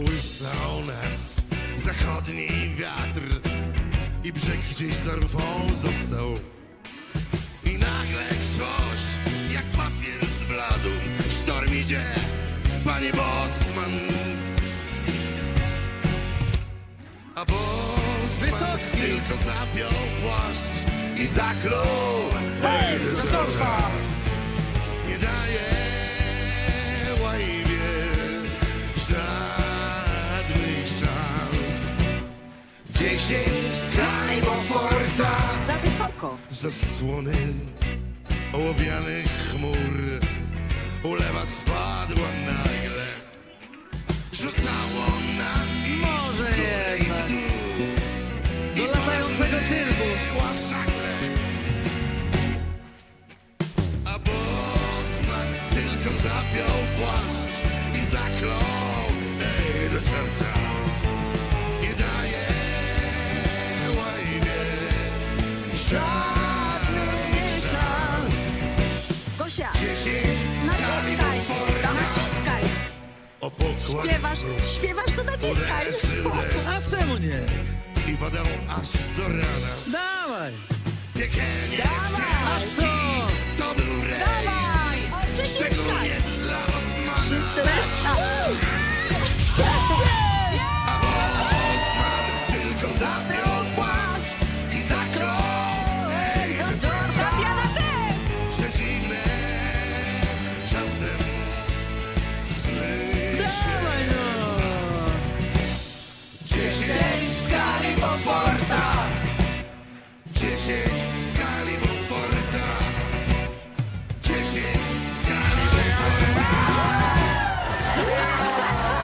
Kołysał nas zachodni wiatr i brzeg gdzieś za rufą został. I nagle ktoś, jak papier zbladł, sztorm idzie, panie Bosman. A Bosman Wysocki. tylko zapiął płaszcz i zaklął. Hej, czerwca. Nie daje łajbie żadnych Dziesięć skraj Beauforta Za wysoko. zasłony ołowianych chmur ulewa spadła nagle rzucało na Może jednak. dół Do I latającego cyrku. szakle. a Bosman tylko zapiął płaszcz i zaklął ej do czerta Kasia! Naciskaj! Naciskaj! O pokład Śpiewasz, śpiewasz to naciskaj! A czemu nie? I padał aż do rana Dawaj! Piekielnie Dawaj! ciężki To był Dawaj! rejs O, Szczególnie tak. dla Osmana A bo Osman tylko zabrał płaszcz I zaklął Dixie.